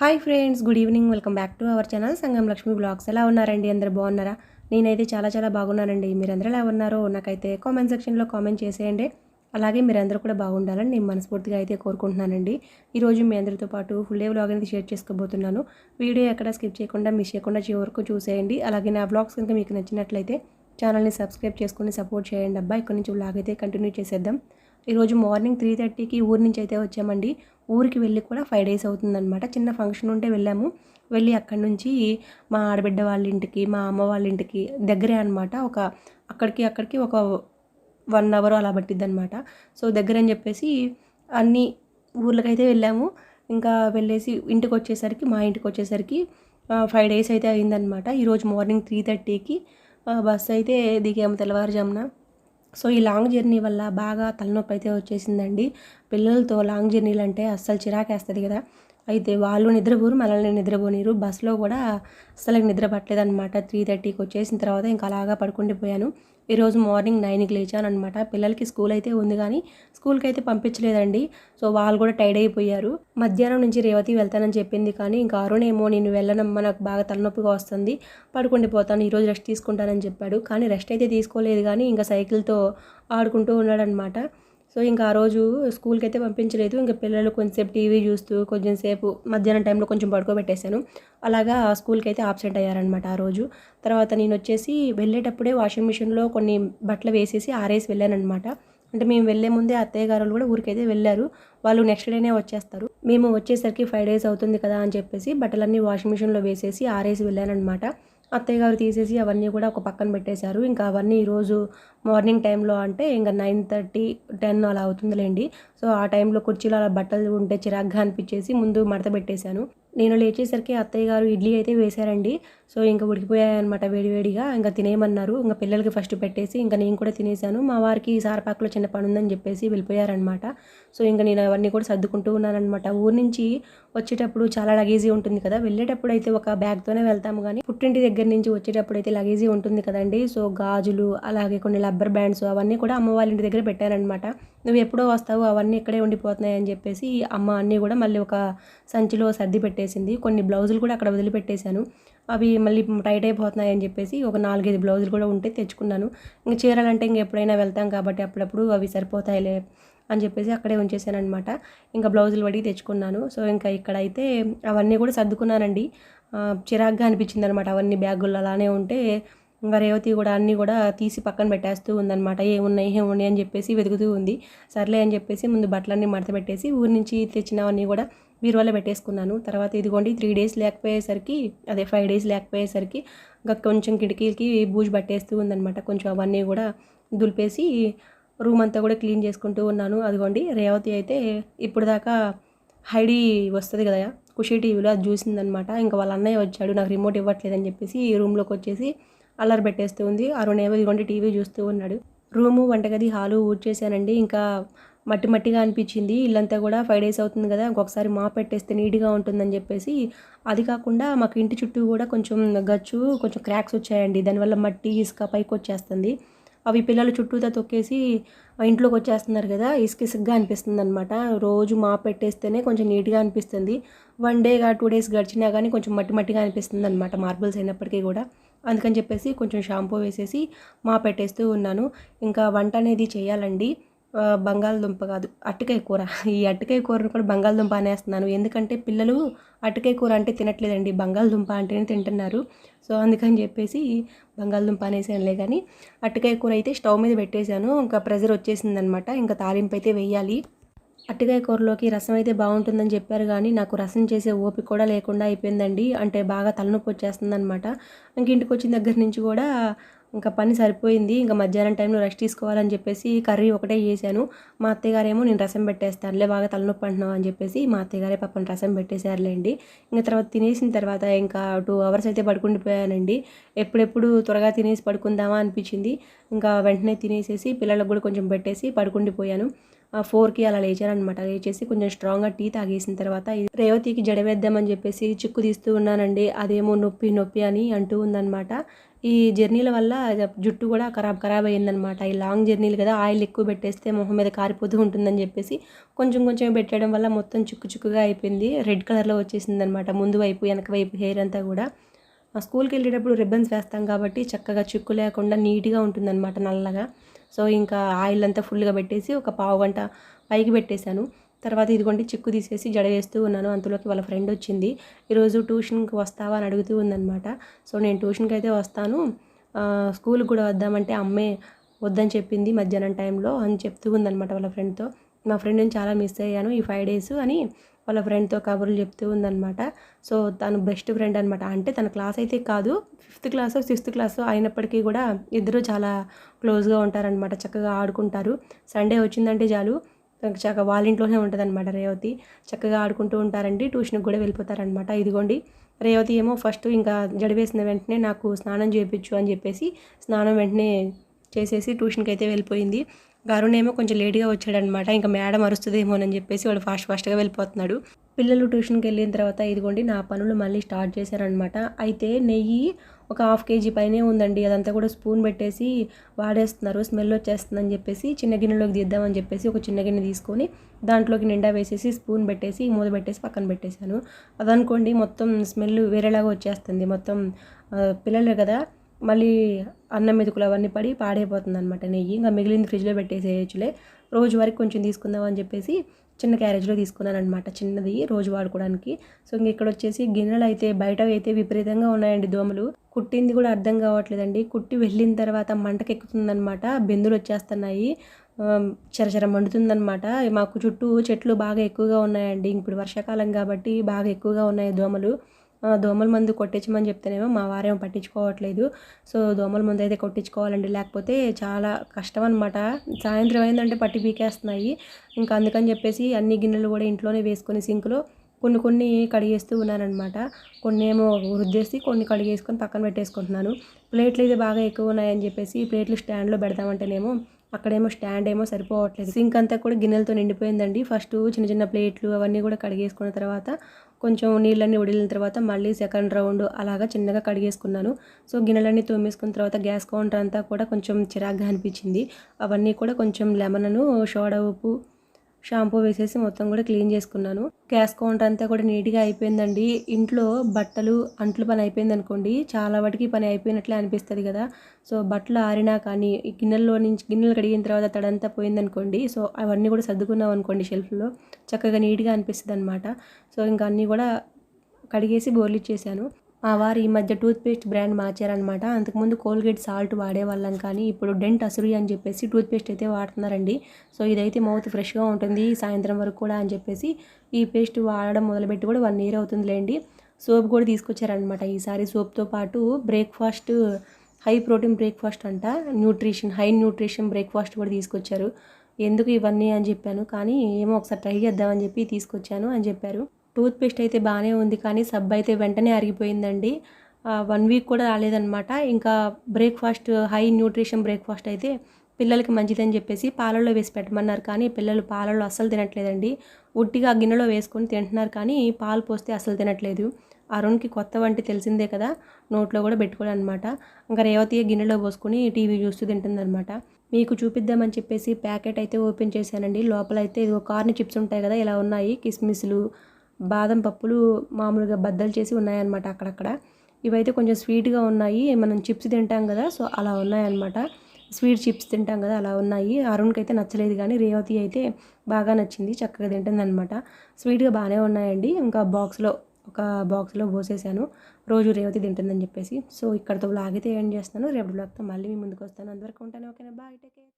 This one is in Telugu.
Hi friends good evening. Welcome back to our channel. Sangam Lakshmi blogs ఎలా ఉన్నారండి అందరు బాగున్నారా? నేనైతే చాలా చాలా బాగున్నానండి. మీరందరూ ఎలా ఉన్నారో నాకైతే కామెంట్ సెక్షన్లో కామెంట్ చేసేయండి. అలాగే మీరందరూ కూడా బాగుండాలని నేను మనస్ఫూర్తిగా అయితే కోరుకుంటున్నానండి. ఈరోజు మీ అందరితో పాటు ఫుల్ డే వ్లాగ్ అనేది షేర్ చేసుకోబోతున్నాను. వీడియో ఎక్కడ స్కిప్ చేయకుండా మిస్ చేయకుండా చివరకు చూసేయండి. అలాగే నా వ్లాగ్స్ కనుక మీకు నచ్చినట్లయితే ఛానల్ని సబ్స్క్రైబ్ చేసుకుని సపోర్ట్ చేయండి. అబ్బా ఇక్కడ నుంచి వ్లాగ్ అయితే కంటిన్యూ చేసేద్దాం. ఈరోజు మార్నింగ్ త్రీ థర్టీకి ఊరి నుంచి అయితే వచ్చామండి. ఊరికి వెళ్ళి కూడా ఫైవ్ డేస్ అవుతుందన్నమాట. చిన్న ఫంక్షన్ ఉంటే వెళ్ళాము. వెళ్ళి అక్కడి నుంచి మా ఆడబిడ్డ వాళ్ళ ఇంటికి మా అమ్మ వాళ్ళ ఇంటికి దగ్గరే అనమాట ఒక అక్కడికి అక్కడికి ఒక వన్ అవర్ అలా పట్టిద్దనమాట సో దగ్గర అని చెప్పేసి అన్ని ఊర్లకైతే వెళ్ళాము. ఇంకా వెళ్ళేసి ఇంటికి వచ్చేసరికి మా ఇంటికి వచ్చేసరికి ఫైవ్ డేస్ అయితే అయిందనమాట ఈరోజు మార్నింగ్ త్రీ థర్టీకి బస్సు అయితే దిగాము తెల్లవారుజామున. సో ఈ లాంగ్ జర్నీ వల్ల బాగా తలనొప్పి అయితే వచ్చేసిందండి. పిల్లలతో లాంగ్ జర్నీలు అంటే అస్సలు చిరాకేస్తుంది కదా. అయితే వాళ్ళు నిద్రపోరు మనల్ని నిద్రపోనీరు బస్సులో కూడా అస్సలకి నిద్ర పట్టలేదన్నమాట. త్రీ థర్టీకి వచ్చేసిన తర్వాత ఇంకా అలాగా పడుకుండిపోయాను. ఈరోజు మార్నింగ్ నైన్కి లేచాను అనమాట పిల్లలకి స్కూల్ అయితే ఉంది కానీ స్కూల్కి అయితే పంపించలేదండి. సో వాళ్ళు కూడా టైర్డ్ అయిపోయారు. మధ్యాహ్నం నుంచి రేవతి వెళ్తానని చెప్పింది కానీ ఇంకా అరుణేమో నేను వెళ్ళనమ్మా నాకు బాగా తలనొప్పిగా వస్తుంది పడుకుండి పోతాను ఈరోజు రెస్ట్ తీసుకుంటానని చెప్పాడు. కానీ రెస్ట్ అయితే తీసుకోలేదు కానీ ఇంకా సైకిల్తో ఆడుకుంటూ ఉన్నాడనమాట సో ఇంకా ఆ రోజు స్కూల్కి అయితే పంపించలేదు. ఇంకా పిల్లలు కొంచెంసేపు టీవీ చూస్తూ కొంచెం సేపు మధ్యాహ్నం టైంలో కొంచెం పడుకోబెట్టేశాను. అలాగా స్కూల్కి అయితే ఆబ్సెంట్ అయ్యారనమాట ఆ రోజు. తర్వాత నేను వచ్చేసి వెళ్ళేటప్పుడే వాషింగ్ మిషన్లో కొన్ని బట్టలు వేసేసి ఆరేసి వెళ్ళానమాట అంటే మేము వెళ్ళే ముందే అత్తయ్య గారు కూడా ఊరికైతే వెళ్ళారు. వాళ్ళు నెక్స్ట్ డేనే వచ్చేస్తారు. మేము వచ్చేసరికి ఫైవ్ డేస్ అవుతుంది కదా అని చెప్పేసి బట్టలన్నీ వాషింగ్ మిషన్లో వేసేసి ఆరేసి వెళ్ళానమాట అత్తయ్య గారు తీసేసి అవన్నీ కూడా ఒక పక్కన పెట్టేశారు. ఇంకా అవన్నీ ఈరోజు మార్నింగ్ టైంలో అంటే ఇంకా నైన్ థర్టీ టెన్ అలా అవుతుందిలేండి. సో ఆ టైంలో కుర్చీలో అలా బట్టలు ఉంటే చిరాగ్గా అనిపించేసి ముందు మడత పెట్టేశాను. నేను లేచేసరికి అత్తయ్య గారు ఇడ్లీ అయితే వేశారండి. సో ఇంకా ఉడికిపోయాయన్నమాట వేడివేడిగా ఇంకా తినేయమన్నారు. ఇంకా పిల్లలకి ఫస్ట్ పెట్టేసి ఇంకా నేను కూడా తినేసాను మా వారికి సారపాకులో చిన్న పని ఉందని చెప్పేసి వెళ్ళిపోయారనమాట సో ఇంకా నేను అవన్నీ కూడా సర్దుకుంటూ ఉన్నానమాట ఊరి నుంచి వచ్చేటప్పుడు చాలా లగేజీ ఉంటుంది కదా. వెళ్ళేటప్పుడు అయితే ఒక బ్యాగ్తోనే వెళ్తాము కానీ పుట్టింటి దగ్గర నుంచి వచ్చేటప్పుడు అయితే లగేజీ ఉంటుంది కదండి. సో గాజులు అలాగే కొన్ని రబ్బర్ బ్యాండ్స్ అవన్నీ కూడా అమ్మ వాళ్ళ ఇంటి దగ్గర పెట్టారనమాట నువ్వు ఎప్పుడో వస్తావు? అవన్నీ ఇక్కడే ఉండిపోతున్నాయి అని చెప్పేసి అమ్మ అన్నీ కూడా మళ్ళీ ఒక సంచిలో సర్ది పెట్టేసింది కొన్ని బ్లౌజులు కూడా అక్కడ వదిలిపెట్టేశాను. అవి మళ్ళీ టైట్ అయిపోతున్నాయి అని చెప్పేసి ఒక నాలుగైదు బ్లౌజులు కూడా ఉంటే తెచ్చుకున్నాను. ఇంకా చీరలంటే ఇంక ఎప్పుడైనా వెళ్తాం కాబట్టి అప్పుడప్పుడు అవి సరిపోతాయిలే అని చెప్పేసి అక్కడే ఉంచేసాను అనమాట ఇంకా బ్లౌజులు పడి తెచ్చుకున్నాను. సో ఇంకా ఇక్కడైతే అవన్నీ కూడా సర్దుకున్నానండి. చిరాగ్గా అనిపించింది అనమాట అవన్నీ బ్యాగుల్లో అలానే ఉంటే ఇంకా రేవతి కూడా అన్నీ కూడా తీసి పక్కన పెట్టేస్తూ ఉందన్నమాట. ఏమున్నాయి ఏమున్నాయి అని చెప్పేసి వెతుకుతూ ఉంది. సర్లే అని చెప్పేసి ముందు బట్టలన్నీ మడత పెట్టేసి ఊరి నుంచి తెచ్చినవన్నీ కూడా బీరువాలో పెట్టేసుకున్నాను. తర్వాత ఇదిగోండి త్రీ డేస్ లేకపోయేసరికి అదే ఫైవ్ డేస్ లేకపోయేసరికి ఇంకా కొంచెం కిటికీలకి బూజు పట్టేస్తూ ఉందనమాట కొంచెం అవన్నీ కూడా దులిపేసి రూమ్ అంతా కూడా క్లీన్ చేసుకుంటూ ఉన్నాను. అదిగోండి రేవతి అయితే ఇప్పుడు దాకా హైడీ వస్తుంది కదా ఖుషి టీవీలో అది చూసిందనమాట ఇంకా వాళ్ళ అన్నయ్య వచ్చాడు నాకు రిమోట్ ఇవ్వట్లేదని చెప్పేసి ఈ రూమ్లోకి వచ్చేసి అల్లరి పెట్టేస్తూ ఉంది. అరుణేమో ఇదిగోండి టీవీ చూస్తూ ఉన్నాడు. రూము వంటగది హాలు ఊడ్చేసానండి ఇంకా మట్టి మట్టిగా అనిపించింది. ఇల్లంతా కూడా ఫైవ్ డేస్ అవుతుంది కదా ఇంకొకసారి మా పెట్టేస్తే నీట్గా ఉంటుందని చెప్పేసి. అది కాకుండా మాకు ఇంటి చుట్టూ కూడా కొంచెం గచ్చు కొంచెం క్రాక్స్ వచ్చాయండి. దానివల్ల మట్టి ఇసుక పైకి వచ్చేస్తుంది. అవి పిల్లలు చుట్టూతో తొక్కేసి ఇంట్లోకి వచ్చేస్తున్నారు కదా ఇసుక ఇసుగ్గా అనిపిస్తుంది అనమాట రోజు మా పెట్టేస్తేనే కొంచెం నీట్గా అనిపిస్తుంది. వన్ డేగా టూ డేస్ గడిచినా కానీ కొంచెం మట్టి మట్టిగా అనిపిస్తుంది అనమాట మార్బుల్స్ అయినప్పటికీ కూడా. అందుకని చెప్పేసి కొంచెం షాంపూ వేసేసి మా పెట్టేస్తూ ఉన్నాను. ఇంకా వంట అనేది చేయాలండి. బంగాళదుంప కాదు అట్టకాయ కూర. ఈ అట్టకాయ కూరను కూడా బంగాళదుంప అనేస్తున్నాను. ఎందుకంటే పిల్లలు అట్టకాయ కూర అంటే తినట్లేదండి. బంగాళదుంప అంటేనే తింటున్నారు. సో అందుకని చెప్పేసి బంగాళదుంప అనేసానులే కానీ అట్టకాయ కూర అయితే స్టవ్ మీద పెట్టేశాను. ఇంకా ప్రెజర్ వచ్చేసిందనమాట. ఇంకా తాలింపు అయితే వెయ్యాలి అట్టకాయ కూరలోకి రసం అయితే బాగుంటుందని చెప్పారు కానీ నాకు రసం చేసే ఓపిక కూడా లేకుండా అయిపోయిందండి. అంటే బాగా తలనొప్పి వచ్చేస్తుందనమాట. ఇంక ఇంటికి వచ్చిన దగ్గర నుంచి కూడా ఇంకా పని సరిపోయింది ఇంకా మధ్యాహ్నం టైంలో రెస్ట్ తీసుకోవాలని చెప్పేసి కర్రీ ఒకటే చేశాను. మా అత్తయ్యగారేమో నేను రసం పెట్టేస్తానులే బాగా తలనొప్పి అంటున్నావు అని చెప్పేసి మా అత్తయ్యగారే పాపం రసం పెట్టేశారులేండి. ఇంకా తర్వాత తినేసిన తర్వాత ఇంకా టూ అవర్స్ అయితే పడుకుండిపోయానండి. ఎప్పుడెప్పుడు త్వరగా తినేసి పడుకుందామా అనిపించింది. ఇంకా వెంటనే తినేసేసి పిల్లలకు కూడా కొంచెం పెట్టేసి పడుకుండిపోయాను. ఫోర్కి అలా లేచారనమాట లేచేసి కొంచెం స్ట్రాంగ్గా టీ తాగేసిన తర్వాత ఇది రేవతికి జడవేద్దామని చెప్పేసి చిక్కు తీస్తూ ఉన్నానండి. అదేమో నొప్పి నొప్పి అని అంటూ ఉందన్నమాట. ఈ జర్నీల వల్ల జుట్టు కూడా ఖరాబ్ ఖరాబ్ అయ్యిందనమాట ఈ లాంగ్ జర్నీలు కదా ఆయిల్ ఎక్కువ పెట్టేస్తే మొహం మీద కారిపోతూ ఉంటుందని చెప్పేసి కొంచెం కొంచెం పెట్టడం వల్ల మొత్తం చిక్కు చిక్కుగా అయిపోయింది. రెడ్ కలర్లో వచ్చేసింది అనమాట ముందు వైపు వెనక వైపు హెయిర్ అంతా కూడా. స్కూల్కి వెళ్ళేటప్పుడు రిబ్బన్స్ వేస్తాం కాబట్టి చక్కగా చిక్కు లేకుండా నీట్గా ఉంటుందన్నమాట నల్లగా. సో ఇంకా ఆయిల్ అంతా ఫుల్గా పెట్టేసి ఒక పావు గంట పైకి పెట్టేశాను. తర్వాత ఇదిగోండి చిక్కు తీసేసి జడ వేస్తూ ఉన్నాను. అంతలోకి వాళ్ళ ఫ్రెండ్ వచ్చింది. ఈరోజు ట్యూషన్కి వస్తావా అని అడుగుతూ ఉందన్నమాట. సో నేను ట్యూషన్కి అయితే వస్తాను స్కూల్కి కూడా వద్దామంటే అమ్మే వద్దని చెప్పింది మధ్యాహ్నం టైంలో అని చెప్తూ ఉందన్నమాట వాళ్ళ ఫ్రెండ్తో. మా ఫ్రెండ్ని చాలా మిస్ అయ్యాను ఈ ఫైవ్ డేస్ అని వాళ్ళ ఫ్రెండ్తో కబుర్లు చెప్తూ ఉందన్నమాట. సో తను బెస్ట్ ఫ్రెండ్ అనమాట అంటే తన క్లాస్ అయితే కాదు ఫిఫ్త్ క్లాస్ సిక్స్త్ క్లాస్ అయినప్పటికీ కూడా ఇద్దరు చాలా క్లోజ్గా ఉంటారనమాట చక్కగా ఆడుకుంటారు. సండే వచ్చిందంటే చాలు చక్కగా వాళ్ళ ఇంట్లోనే ఉంటుందన్నమాట రేవతి. చక్కగా ఆడుకుంటూ ఉంటారండి. ట్యూషన్కి కూడా వెళ్ళిపోతారనమాట ఇదిగోండి రేవతి ఏమో ఫస్ట్ ఇంకా జడివేసిన వెంటనే నాకు స్నానం చేయించు అని చెప్పేసి స్నానం వెంటనే చేసేసి ట్యూషన్కి అయితే వెళ్ళిపోయింది. గరుణ్ ఏమో కొంచెం లేట్గా వచ్చాడనమాట ఇంకా మేడం అరుస్తుందేమోనని చెప్పేసి వాడు ఫాస్ట్ ఫాస్ట్గా వెళ్ళిపోతున్నాడు. పిల్లలు ట్యూషన్కి వెళ్ళిన తర్వాత ఇదిగోండి నా పనులు మళ్ళీ స్టార్ట్ చేశారనమాట అయితే నెయ్యి ఒక హాఫ్ కేజీ పైనే ఉందండి. అదంతా కూడా స్పూన్ పెట్టేసి వాడేస్తున్నారు. స్మెల్ వచ్చేస్తుందని చెప్పేసి చిన్న గిన్నెలోకి తీద్దామని చెప్పేసి ఒక చిన్న గిన్నె తీసుకొని దాంట్లోకి నిండా వేసేసి స్పూన్ పెట్టేసి మూత పెట్టేసి పక్కన పెట్టేశాను. అదనుకోండి మొత్తం స్మెల్ వేరేలాగా వచ్చేస్తుంది. మొత్తం పిల్లలే కదా మళ్ళీ అన్నం మెతుకులు అవన్నీ పడి పాడైపోతుంది అనమాట నెయ్యి. ఇంకా మిగిలింది ఫ్రిడ్జ్లో పెట్టేసేయచ్చులే. రోజు వరకు కొంచెం తీసుకుందాం అని చెప్పేసి చిన్న క్యారేజ్లో తీసుకున్నాను అనమాట చిన్నది రోజు వాడుకోవడానికి. సో ఇంక ఇక్కడ వచ్చేసి గిన్నెలు అయితే బయట అయితే విపరీతంగా ఉన్నాయండి దోమలు. కుట్టింది కూడా అర్థం కావట్లేదండి. కుట్టి వెళ్ళిన తర్వాత మంటకెక్కుతుందనమాట బెందులు వచ్చేస్తున్నాయి. చరచర మండుతుందనమాట మాకు చుట్టూ చెట్లు బాగా ఎక్కువగా ఉన్నాయండి. ఇప్పుడు వర్షాకాలం కాబట్టి బాగా ఎక్కువగా ఉన్నాయి దోమలు. దోమల మందు కొట్టించమని చెప్తేనేమో మా వారేమో పట్టించుకోవట్లేదు. సో దోమల మందు అయితే కొట్టించుకోవాలండి. లేకపోతే చాలా కష్టం అనమాట సాయంత్రం అయిందంటే పట్టి పీకేస్తున్నాయి. ఇంకా అందుకని చెప్పేసి అన్ని గిన్నెలు కూడా ఇంట్లోనే వేసుకొని సింక్లో కొన్ని కొన్ని కడిగేస్తూ ఉన్నానమాట కొన్ని ఏమో రుద్దేసి కొన్ని కడిగేసుకొని పక్కన పెట్టేసుకుంటున్నాను. ప్లేట్లు అయితే బాగా ఎక్కువ ఉన్నాయని చెప్పేసి ప్లేట్లు స్టాండ్లో పెడతామంటేనేమో అక్కడేమో స్టాండ్ ఏమో సరిపోవట్లేదు. సింక్ అంతా కూడా గిన్నెలతో నిండిపోయిందండి. ఫస్ట్ చిన్న చిన్న ప్లేట్లు అవన్నీ కూడా కడిగేసుకున్న తర్వాత కొంచెం నీళ్ళన్నీ ఉడిలిన తర్వాత మళ్ళీ సెకండ్ రౌండ్ అలాగా చిన్నగా కడిగేసుకున్నాను. సో గిన్నెలన్నీ తోమేసుకున్న తర్వాత గ్యాస్ కౌంటర్ అంతా కూడా కొంచెం చిరాగ్గా అనిపించింది. అవన్నీ కూడా కొంచెం లెమన్ను సోడా ఉప్పు షాంపూ వేసేసి మొత్తం కూడా క్లీన్ చేసుకున్నాను. గ్యాస్ కౌంటర్ అంతా కూడా నీట్గా అయిపోయిందండి. ఇంట్లో బట్టలు అంట్లు పని అయిపోయింది అనుకోండి చాలా వాటికి పని అయిపోయినట్లే అనిపిస్తుంది కదా. సో బట్టలు ఆరినా కానీ గిన్నెల్లో నుంచి గిన్నెలు కడిగిన తర్వాత తడంతా పోయిందనుకోండి సో అవన్నీ కూడా సర్దుకున్నాం అనుకోండి షెల్ఫ్లో. చక్కగా నీట్గా అనిపిస్తుంది అనమాట సో ఇంకా అన్నీ కూడా కడిగేసి బోర్లు ఇచ్చేసాను. మా వారు ఈ మధ్య టూత్పేస్ట్ బ్రాండ్ మార్చారనమాట అంతకుముందు కోల్గేట్ సాల్ట్ వాడేవాళ్ళం కానీ ఇప్పుడు డెంట్ అసురి అని చెప్పేసి టూత్పేస్ట్ అయితే వాడుతున్నారండి. సో ఇదైతే మౌత్ ఫ్రెష్గా ఉంటుంది సాయంత్రం వరకు కూడా అని చెప్పేసి ఈ పేస్ట్ వాడడం మొదలుపెట్టి కూడా వన్ ఇయర్ అవుతుందిలేండి. సోప్ కూడా తీసుకొచ్చారనమాట ఈసారి సోప్తో పాటు బ్రేక్ఫాస్ట్ హై ప్రోటీన్ బ్రేక్ఫాస్ట్ అంట న్యూట్రిషన్ హై న్యూట్రిషన్ బ్రేక్ఫాస్ట్ కూడా తీసుకొచ్చారు. ఎందుకు ఇవన్నీ అని చెప్పాను కానీ ఏమో ఒకసారి ట్రై చేద్దామని చెప్పి తీసుకొచ్చాను అని చెప్పారు. టూత్పేస్ట్ అయితే బాగానే ఉంది కానీ సబ్ అయితే వెంటనే అరిగిపోయిందండి. వన్ వీక్ కూడా రాలేదనమాట ఇంకా బ్రేక్ఫాస్ట్ హై న్యూట్రిషన్ బ్రేక్ఫాస్ట్ అయితే పిల్లలకి మంచిదని చెప్పేసి పాలల్లో వేసి పెట్టమన్నారు కానీ పిల్లలు పాలల్లో అస్సలు తినట్లేదండి. ఉట్టిగా గిన్నెలో వేసుకొని తింటున్నారు కానీ పాలు పోస్తే అస్సలు తినట్లేదు. అరుణ్కి కొత్త వంటి తెలిసిందే కదా నోట్లో కూడా పెట్టుకోడనమాట అనమాట ఇంకా రేవతి గిన్నెలో పోసుకొని టీవీ చూస్తూ తింటుందన్నమాట. మీకు చూపిద్దామని చెప్పేసి ప్యాకెట్ అయితే ఓపెన్ చేశానండి. లోపల అయితే ఇది కార్న్ చిప్స్ ఉంటాయి కదా ఇలా ఉన్నాయి. కిస్మిస్లు బాదం పప్పులు మామూలుగా బద్దలు చేసి ఉన్నాయన్నమాట అక్కడక్కడ. ఇవైతే కొంచెం స్వీట్గా ఉన్నాయి. మనం చిప్స్ తింటాం కదా సో అలా ఉన్నాయన్నమాట. స్వీట్ చిప్స్ తింటాం కదా అలా ఉన్నాయి. అరుణ్కి అయితే నచ్చలేదు కానీ రేవతి అయితే బాగా నచ్చింది చక్కగా తింటుంది అనమాట స్వీట్గా బాగానే ఉన్నాయండి. ఇంకా బాక్స్లో ఒక బాక్స్లో పోసేసాను. రోజు రేవతి తింటుందని చెప్పేసి. సో ఇక్కడతో బ్లాగ్ అయితే ఏం చేస్తాను రేపు బ్లాగ్తో మళ్ళీ మీ ముందుకు వస్తాను. అందరికీ ఉంటాను. ఓకేనా? Bye take care